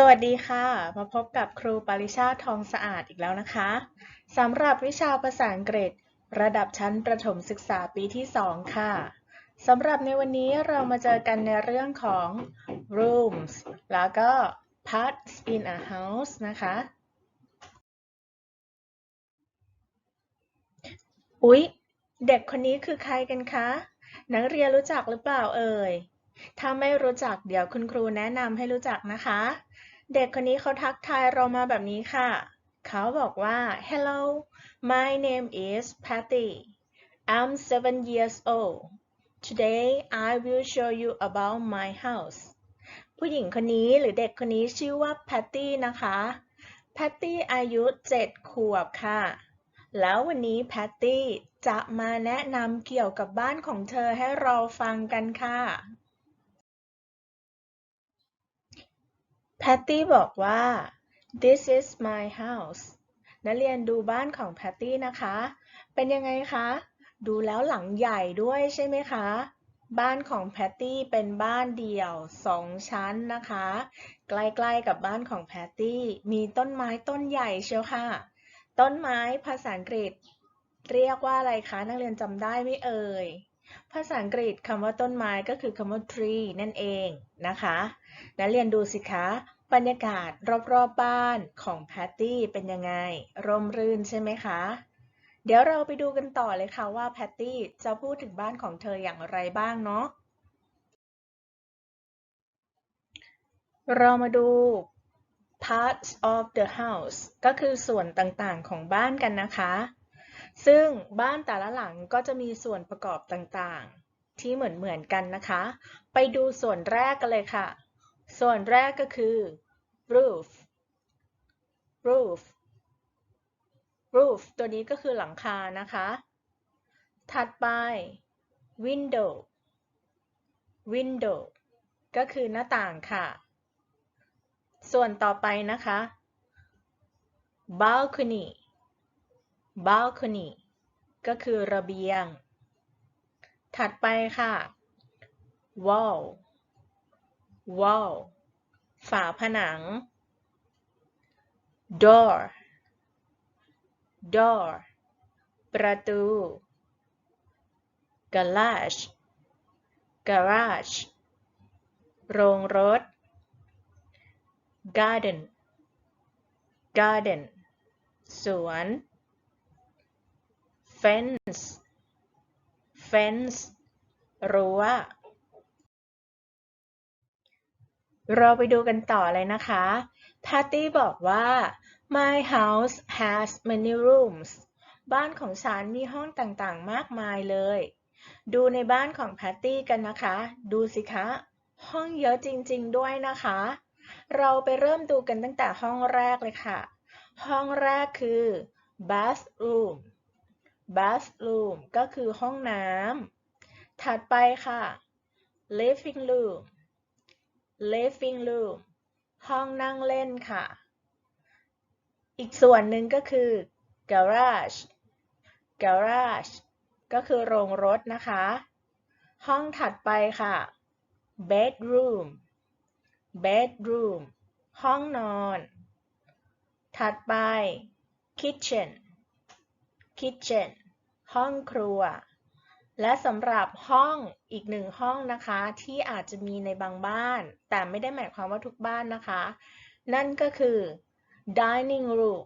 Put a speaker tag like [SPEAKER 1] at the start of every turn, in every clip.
[SPEAKER 1] สวัสดีค่ะ มาพบกับครูปริชาติทองสะอาดอีกแล้วนะคะสำหรับวิชาภาษาอังกฤษ ระดับชั้นประถมศึกษาปีที่ 2 ค่ะสำหรับในวันนี้เรามาเจอกันในเรื่องของ rooms แล้วก็ parts in a house นะคะ อุ๊ย เด็กคนนี้คือใครกันคะ นักเรียนรู้จักหรือเปล่าเอ่ย ถ้าไม่รู้จักเดี๋ยวคุณครูแนะนำให้รู้จักนะคะ เด็กคนนี้เขาทักทายเรามาแบบนี้ค่ะ เขาบอกว่า Hello my name is Patty I'm seven years old Today I will show you about my house ผู้หญิงคนนี้หรือเด็กคนนี้ชื่อว่า Patty นะคะ Patty อายุ 7 ขวบค่ะ แล้ววันนี้ Patty จะมาแนะนำเกี่ยวกับบ้านของเธอให้เราฟังกันค่ะ แพตตี้บอกว่า this is my house นักเรียนดูบ้านของแพตตี้นะคะ เป็นยังไงคะ ดูแล้วหลังใหญ่ด้วยใช่ไหมคะ บ้านของแพตตี้เป็นบ้านเดี่ยวสองชั้นนะคะ ใกล้ๆกับบ้านของแพตตี้มีต้นไม้ต้นใหญ่เชียวค่ะ ต้นไม้ภาษาอังกฤษ เรียกว่าอะไรคะ นักเรียนจำได้ไหมเอ่ย ภาษาอังกฤษคำว่าต้นไม้ก็คือคำว่า tree นั่นเองนะคะนักเรียนดูสิคะบรรยากาศรอบๆบบ้านของแพตตี้เป็นยังไง ร่มรื่นใช่ไหมคะ เดี๋ยวเราไปดูกันต่อเลยค่ะว่าแพตตี้จะพูดถึงบ้านของเธออย่างไรบ้างเนาะเรามาดู parts of the house ก็คือส่วนต่างๆของบ้านกันนะคะ ซึ่งบ้านแต่ละหลังก็จะมีส่วนประกอบต่างๆ ที่เหมือนๆกันนะคะ ไปดูส่วนแรกกันเลยค่ะ ส่วนแรกก็คือ roof roof roof ตัวนี้ก็คือหลังคานะคะ ถัดไป window window ก็คือหน้าต่างค่ะ ส่วนต่อไปนะคะ balcony balcony ก็คือระเบียง ถัดไปค่ะ wall wall ฝาผนัง door door ประตู garage garage โรงรถ garden garden สวน fence fence รั้ว เราไปดูกันต่อเลยนะคะ Patty บอกว่า My house has many rooms บ้านของฉันมีห้องต่างๆ มากมายเลย ดูในบ้านของ Patty กันนะคะ ดูสิคะ ห้องเยอะจริงๆด้วยนะคะ เราไปเริ่มดูกันตั้งแต่ห้องแรกเลยค่ะ ห้องแรกคือ bathroom bathroom ก็คือห้องน้ำ ถัดไปค่ะ living room living room ห้องนั่งเล่นค่ะ อีกส่วนหนึ่งก็คือ garage garage ก็คือโรงรถนะคะ ห้องถัดไปค่ะ bedroom bedroom ห้องนอน ถัดไป kitchen kitchen ห้องครัว และสำหรับห้องอีกหนึ่งห้องนะคะ ที่อาจจะมีในบางบ้าน แต่ไม่ได้หมายความว่าทุกบ้านนะคะ นั่นก็คือ dining room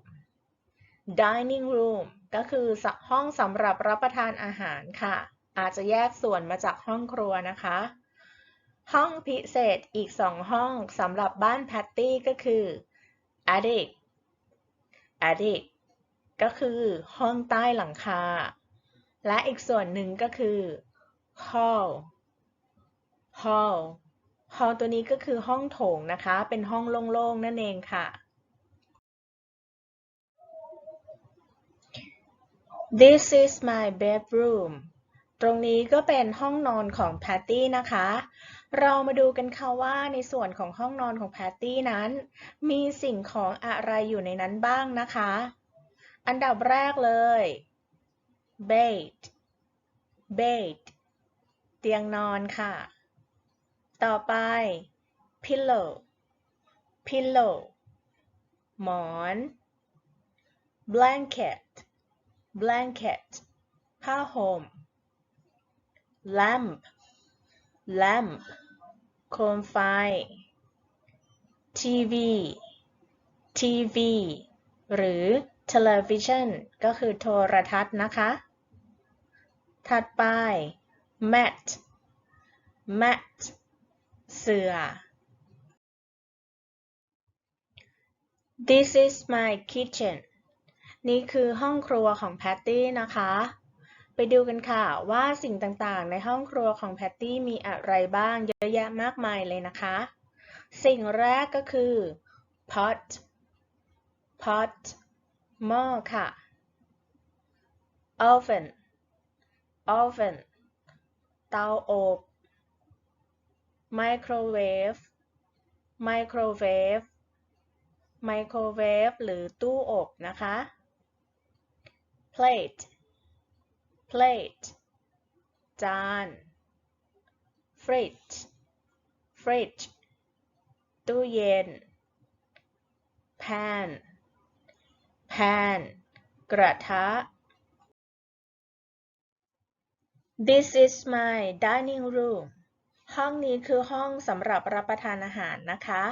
[SPEAKER 1] dining room ก็คือห้องสำหรับรับประทานอาหารค่ะ อาจจะแยกส่วนมาจากห้องครัวนะคะ ห้องพิเศษอีกสองห้องสำหรับบ้านแพตตี้ก็คือ attic attic ก็คือห้องใต้หลังคา และอีกส่วนหนึ่งก็คือ hall hall hall ตัวนี้ก็คือห้องโถงนะคะ เป็นห้องโล่งๆนั่นเองค่ะ This is my bedroom ตรงนี้ก็เป็นห้องนอนของแพตตี้นะคะ เรามาดูกันค่ะว่าในส่วนของห้องนอนของแพตตี้นั้น มีสิ่งของอะไรอยู่ในนั้นบ้างนะคะ อันดับแรกเลย bed bed เตียงนอนค่ะ ต่อไป pillow pillow หมอน blanket blanket ผ้าห่ม lamp lamp โคมไฟ TV TV หรือ television ก็คือโทรทัศน์นะคะ ถัดไป mat mat เสือ This is my kitchen นี่คือห้องครัวของแพตตี้นะคะ ไปดูกันค่ะว่าสิ่งต่างๆ ในห้องครัวของแพตตี้มีอะไรบ้างเยอะแยะมากมายเลยนะคะ สิ่งแรกก็คือ pot pot หม้อค่ะ oven oven เตาอบ microwave microwave ไมโครเวฟหรือตู้อบนะคะ plate plate จาน fridge fridge ตู้เย็น pan pan กระทะ This is my dining room ห้องนี้คือห้องสำหรับรับประทานอาหารนะคะ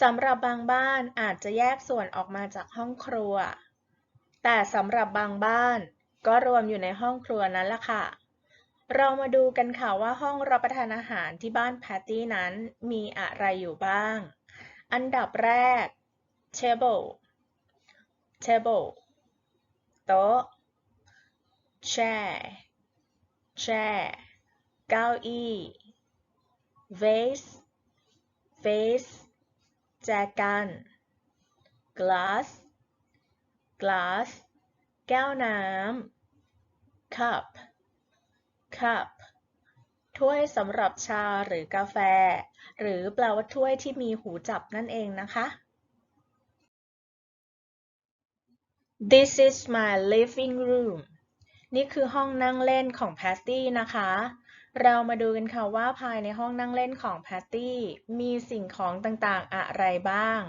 [SPEAKER 1] สำหรับบางบ้านอาจจะแยกส่วนออกมาจากห้องครัว แต่สำหรับบางบ้านก็รวมอยู่ในห้องครัวนั้นละค่ะ เรามาดูกันค่ะว่าห้องรับประทานอาหารที่บ้านแพตตี้นั้นมีอะไรอยู่บ้าง อันดับแรก table table โต๊ะ chair chair เก้าอี้ vase vase แจกัน glass glass แก้วน้ำ cup cup ถ้วยสำหรับชาหรือกาแฟ หรือแปลว่าถ้วยที่มีหูจับนั่นเองนะคะ This is my living room นี่คือห้องนั่งเล่นของแพตตี้นะคะ เรามาดูกันค่ะว่าภายในห้องนั่งเล่นของแพตตี้มีสิ่งของต่างๆอะไรบ้าง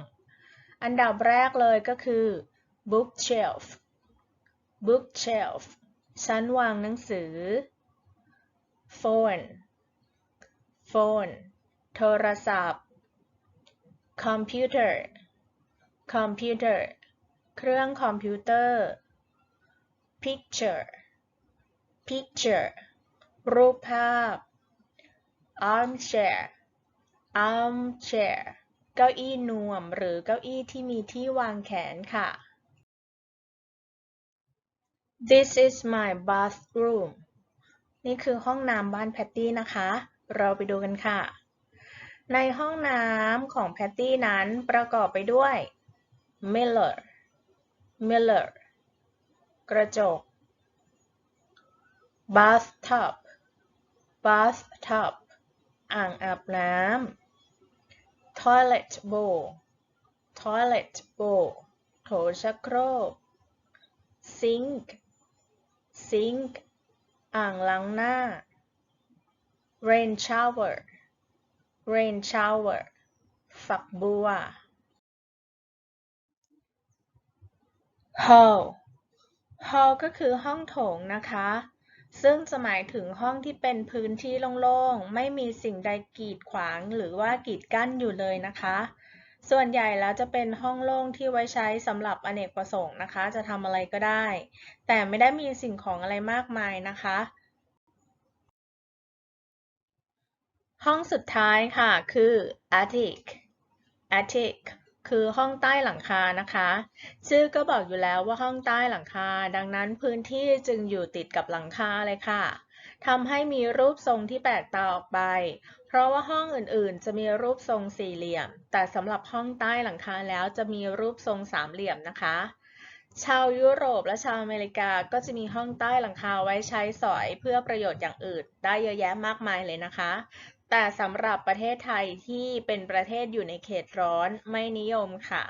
[SPEAKER 1] อันดับแรกเลยก็คือ bookshelf bookshelf ชั้นวางหนังสือ phone phone โทรศัพท์ computer computer เครื่องคอมพิวเตอร์ picture picture รูปภาพ armchair armchair เก้าอี้นวมหรือเก้าอี้ที่มีที่วางแขนค่ะ This is my bathroom นี่คือห้องน้ำบ้านแพตตี้นะคะ เราไปดูกันค่ะ ในห้องน้ำของแพตตี้นั้นประกอบไปด้วย mirror mirror กระจก bathtub bathtub อ่างอาบน้ำ toilet bowl toilet bowl โถชักโครก sink sink อ่างล้างหน้า rain shower rain shower ฝักบัว hall hall ก็คือห้องโถงนะคะ ซึ่งจะหมายถึงห้องที่เป็นพื้นที่โล่งๆ ไม่มีสิ่งใดกีดขวางหรือว่ากีดกั้นอยู่เลยนะคะ ส่วนใหญ่แล้วจะเป็นห้องโล่งที่ไว้ใช้สำหรับอเนกประสงค์นะคะ จะทำอะไรก็ได้ แต่ไม่ได้มีสิ่งของอะไรมากมายนะคะ ห้องสุดท้ายค่ะคือ attic attic คือห้องใต้หลังคานะคะ ชื่อก็บอกอยู่แล้วว่าห้องใต้หลังคา ดังนั้นพื้นที่จึงอยู่ติดกับหลังคาเลยค่ะทำให้มีรูปทรงที่แปลกตาออกไป เพราะว่าห้องอื่นๆ จะมีรูปทรงสี่เหลี่ยม แต่สำหรับห้องใต้หลังคาแล้วจะมีรูปทรงสามเหลี่ยมนะคะ ชาวยุโรปและชาวอเมริกาก็จะมีห้องใต้หลังคาไว้ใช้สอยเพื่อประโยชน์อย่างอื่น ได้เยอะแยะมากมายเลยนะคะ แต่สำหรับประเทศไทยที่เป็นประเทศอยู่ในเขตร้อนไม่นิยมค่ะ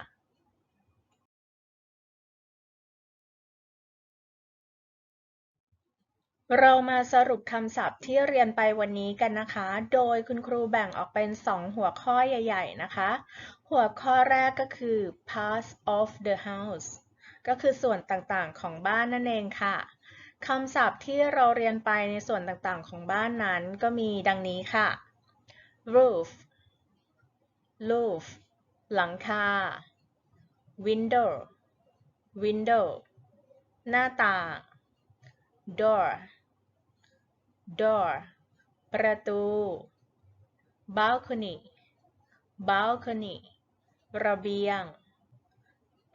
[SPEAKER 1] เรามาสรุปคำศัพท์ที่เรียนไปวันนี้กันนะคะ โดยคุณครูแบ่งออกเป็น 2 หัวข้อใหญ่ๆนะคะหหัวข้อแรกก็คือ parts of the house ก็คือส่วนต่างๆของบ้านนั่นเองค่ะ คำศัพท์ที่เราเรียนไปในส่วนต่างๆของบ้านนั้นก็มีดังนี้ค่ะ roof roof หลังคา window window หน้าต่าง door door ประตู balcony balcony ระเบียง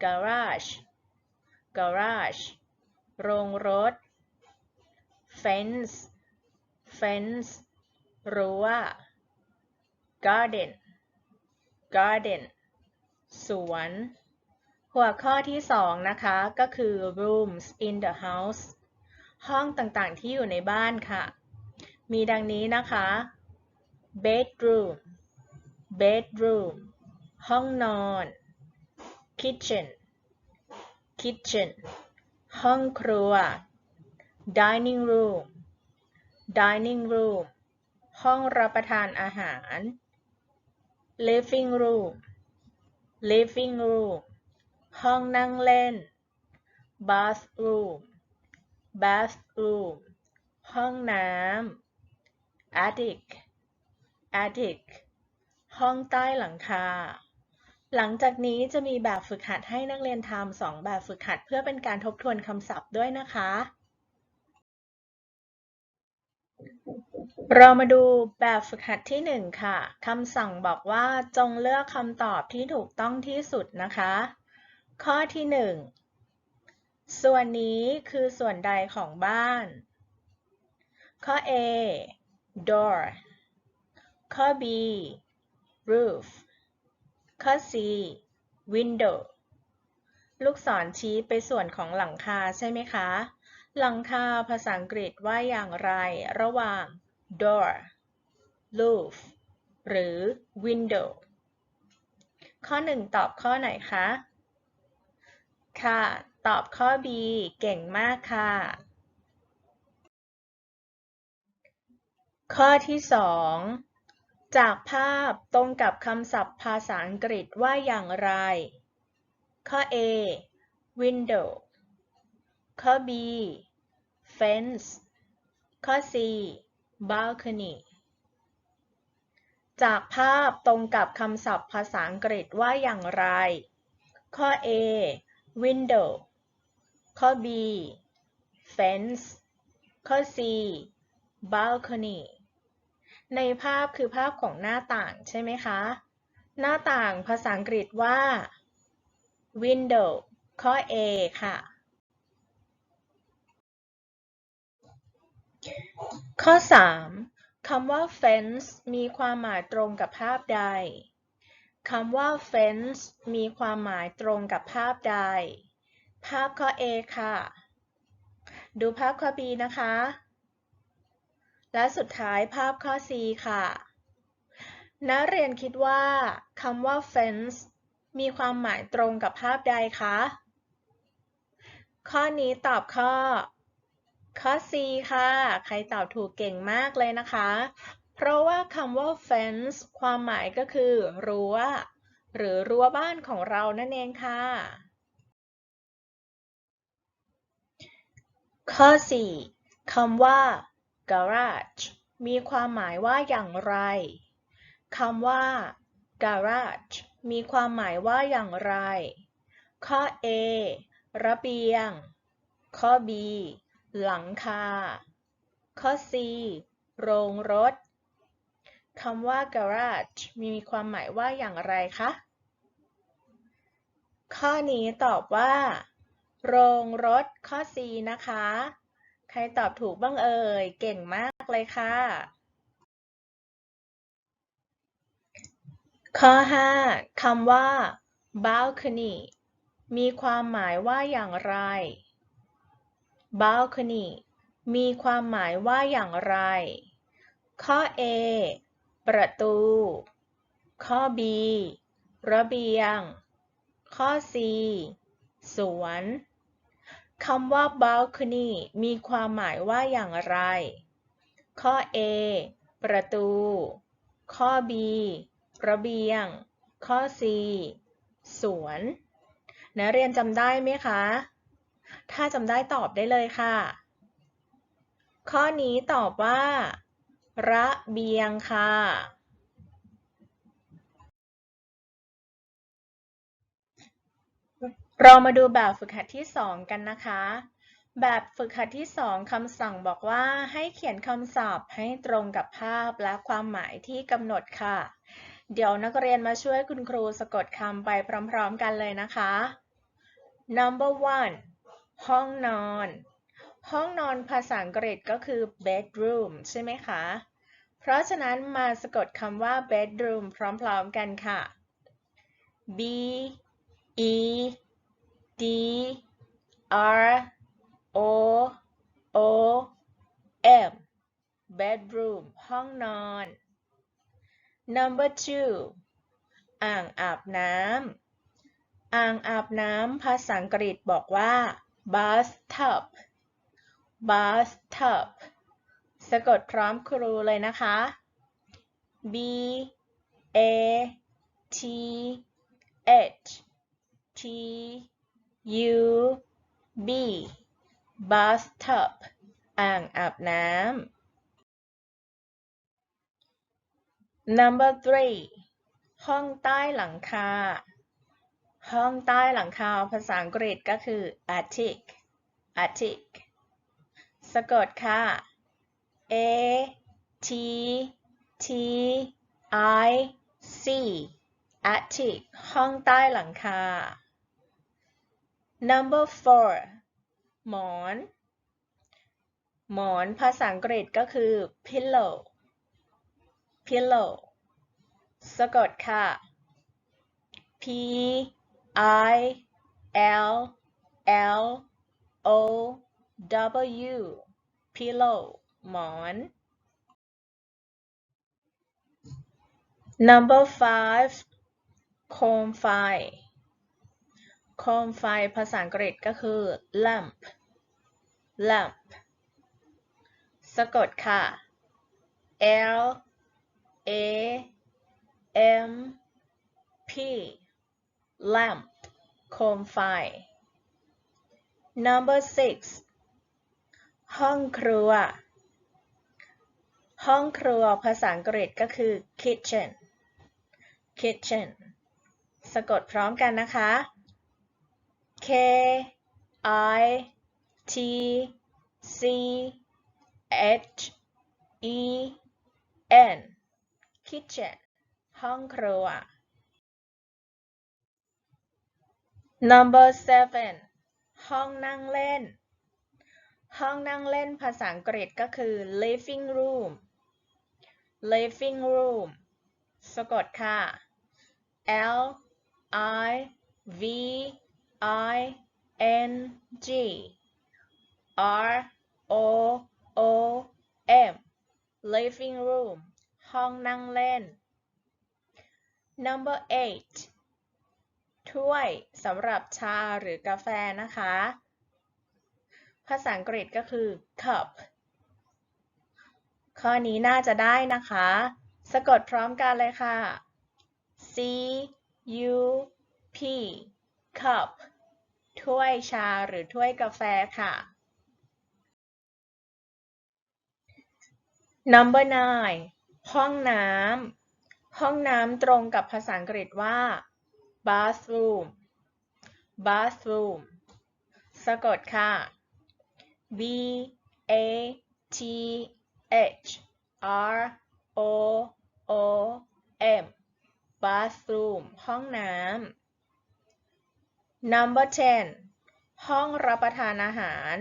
[SPEAKER 1] garage garage โรงรถ fence fence รั้ว garden garden สวน หัวข้อที่สองนะคะก็คือ rooms in the house ห้องต่างๆที่อยู่ในบ้านค่ะ มีดังนี้นะคะ bedroom bedroom ห้องนอน kitchen kitchen ห้องครัว dining room dining room ห้องรับประทานอาหาร living room living room ห้องนั่งเล่น bathroom bathroom ห้องน้ำ attic attic ห้องใต้หลังคา หลังจากนี้จะมีแบบฝึกหัดให้นักเรียนทำสองแบบฝึกหัดเพื่อเป็นการทบทวนคำศัพท์ด้วยนะคะ เรามาดูแบบฝึกหัดที่หนึ่งค่ะ คำสั่งบอกว่าจงเลือกคำตอบที่ถูกต้องที่สุดนะคะ ข้อที่หนึ่งส่วนนี้คือส่วนใดของบ้าน ข้อ A door ข้อ B roof ข้อ C window ลูกศรชี้ไปส่วนของหลังคาใช่ไหมคะ หลังคาภาษาอังกฤษว่าอย่างไรระหว่าง door roof หรือ window ข้อ 1 ตอบข้อไหนคะ ค่ะ ตอบข้อ B เก่งมากค่ะ ข้อที่ 2 จากภาพตรงกับคำศัพท์ภาษาอังกฤษว่าอย่างไร ข้อ A window ข้อ B fence ข้อ C balcony จากภาพตรงกับคำศัพท์ภาษาอังกฤษว่าอย่างไร ข้อ A window ข้อ B fence ข้อ C balcony ในภาพคือภาพของหน้าต่างใช่ไหมคะ หน้าต่างภาษาอังกฤษว่า window ข้อ A ค่ะ ข้อ 3 คำว่า fence มีความหมายตรงกับภาพใด คำว่า fence มีความหมายตรงกับภาพใด ภาพข้อ A ค่ะ ดูภาพข้อ B นะคะ และสุดท้ายภาพข้อ C ค่ะ นักเรียนคิดว่าคำว่า fence มีความหมายตรงกับภาพใดคะ ข้อนี้ตอบข้อ ข้อ C ค่ะ ใครตอบถูกเก่งมากเลยนะคะ เพราะว่าคำว่า fence ความหมายก็คือรั้ว หรือรั้วบ้านของเรานั่นเองค่ะ ข้อ 4คำว่า garage มีความหมายว่าอย่างไรคำว่า garage มีความหมายว่าอย่างไร ข้อ A ระเบียง ข้อ B หลังคา ข้อ C โรงรถ คำว่า garage มีความหมายว่าอย่างไรคะ ข้อนี้ตอบว่า โรงรถ ข้อ C นะคะ ใครตอบถูกบ้างเอ่ย เก่งมากเลยค่ะ ข้อ 5 คำว่า balcony มีความหมายว่าอย่างไร balcony มีความหมายว่าอย่างไร ข้อ A ประตู ข้อ B ระเบียง ข้อ C สวน คำว่า balcony มีความหมายว่าอย่างไร ข้อ A ประตู ข้อ B ระเบียง ข้อ C สวน นักเรียนจำได้ไหมคะ ถ้าจำได้ตอบได้เลยค่ะ ข้อนี้ตอบว่า ระเบียงค่ะ เรามาดูแบบฝึกหัดที่ 2 กันนะคะ แบบฝึกหัดที่ 2คำสั่งบอกว่าให้เขียนคำศัพท์ให้ตรงกับภาพและความหมายที่กำหนดค่ะ เดี๋ยวนักเรียนมาช่วยคุณครูสะกดคำไปพร้อมๆกันเลยนะคะ number one ห้องนอน ห้องนอนภาษาอังกฤษก็คือ bedroom ใช่ไหมคะ เพราะฉะนั้นมาสะกดคำว่า bedroom พร้อมๆกันค่ะ b e d r o o m bedroom ห้องนอน number two อ่างอาบน้ำอ่างอาบน้ำภาษาอังกฤษบอกว่า bathtub bathtub สะกดพร้อมครูเลยนะคะ b a t h t u b bathtub อ่างอาบน้ำ number three ห้องใต้หลังคา ห้องใต้หลังคาภาษาอังกฤษก็คือ attic attic สะกดค่ะ a t t i c attic ห้องใต้หลังคา number four หมอน หมอนภาษาอังกฤษก็คือ pillow pillow สะกดค่ะ p i l l o w pillow หมอน number five โคมไฟ โคมไฟภาษาอังกฤษก็คือ lamp lamp สะกดค่ะ L A M P lamp โคมไฟ number six ห้องครัว ห้องครัวภาษาอังกฤษก็คือ kitchen kitchen สะกดพร้อมกันนะคะ K I T C H E N kitchen ห้องครัว number seven ห้องนั่งเล่น ห้องนั่งเล่นภาษาอังกฤษก็คือ living room living room สะกดค่ะ L I V I N G R O O M living room ห้องนั่งเล่น number eight ถ้วยสำหรับชาหรือกาแฟนะคะ ภาษาอังกฤษก็คือ cup ข้อนี้น่าจะได้นะคะ สะกดพร้อมกันเลยค่ะ C U P cup ถ้วยชาหรือถ้วยกาแฟค่ะ number nine ห้องน้ำห้องน้ำตรงกับภาษาอังกฤษว่า bathroom bathroom สะกดค่ะ B A T H R O O M bathroom ห้องน้ำ number 10 ห้องรับประทานอาหาร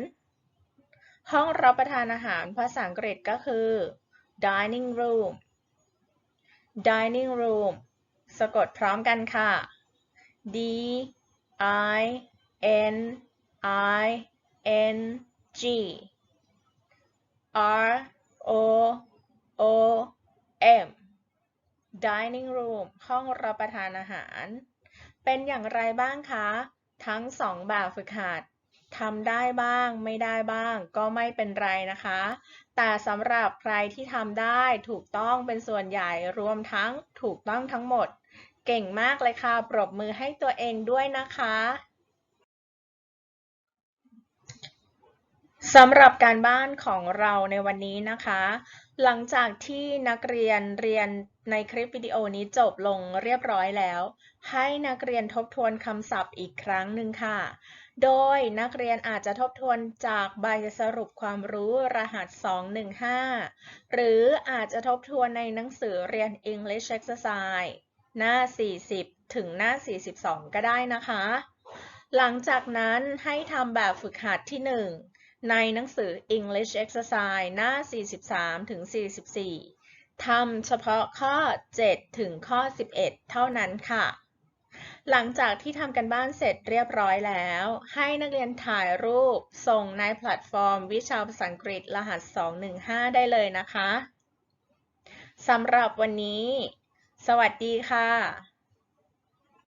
[SPEAKER 1] ห้องรับประทานอาหารภาษาอังกฤษก็คือ dining room dining room สะกดพร้อมกันค่ะ D I N I N G R O O M dining room ห้องรับประทานอาหาร เป็นอย่างไรบ้างคะ ทั้งสองแบบฝึกหัดทำได้บ้างไม่ได้บ้าง ก็ไม่เป็นไรนะคะ แต่สำหรับใครที่ทำได้ถูกต้องเป็นส่วนใหญ่รวมทั้งถูกต้องทั้งหมด เก่งมากเลยค่ะ ปรบมือให้ตัวเองด้วยนะคะสำหรับการบ้านของเราในวันนี้นะคะ หลังจากที่นักเรียนเรียนในคลิปวิดีโอนี้จบลงเรียบร้อยแล้ว ให้นักเรียนทบทวนคำศัพท์อีกครั้งหนึ่งค่ะ โดยนักเรียนอาจจะทบทวนจากใบสรุปความรู้รหัส 215 หรืออาจจะทบทวนในหนังสือเรียน English Exercise หน้า 40 ถึงหน้า 42 ก็ได้นะคะ หลังจากนั้นให้ทำแบบฝึกหัดที่ 1 ในหนังสือ English Exercise หน้า 43 ถึง 44 ทำเฉพาะข้อ 7 ถึงข้อ 11 เท่านั้นค่ะหลังจากที่ทำกันบ้านเสร็จเรียบร้อยแล้ว ให้นักเรียนถ่ายรูป ส่งในแพลตฟอร์ม วิชาภาษาอังกฤษรหัส 215 ได้เลยนะคะ สำหรับวันนี้ สวัสดีค่ะ